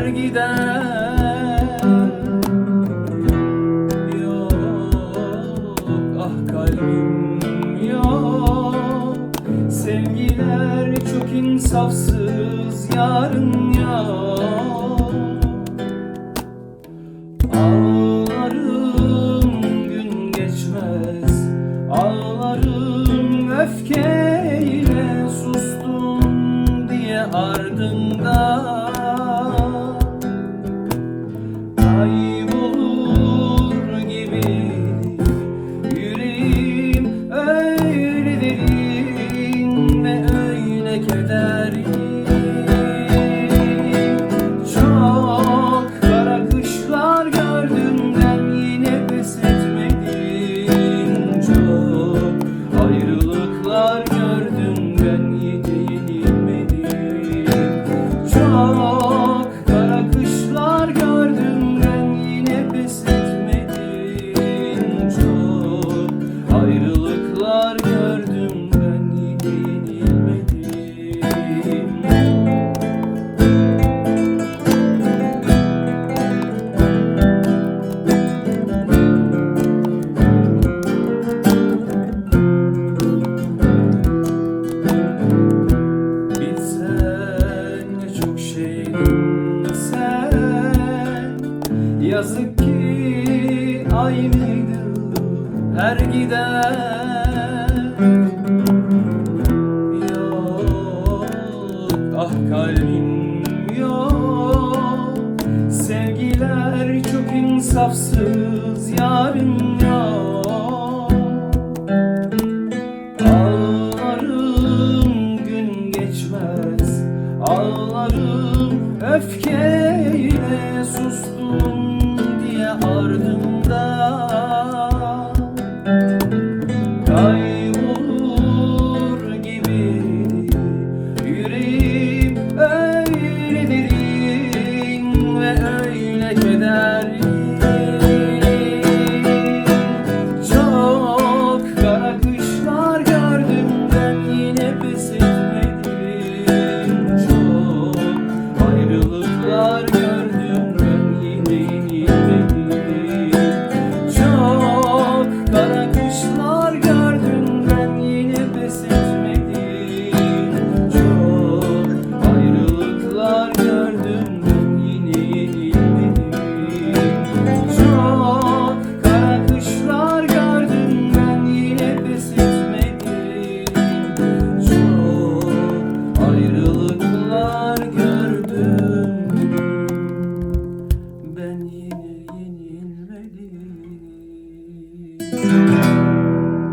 her giden Yok ah kalbim yok. Sevgiler çok insafsız yarın yok. Ağlarım gün geçmez. Ağlarım öfkeyle aynıydı her giden Yok ah kalbim yok. Sevgiler çok insafsız yarim yok. Ağlarım gün geçmez. Ağlarım öfkeyle sustum diye ardım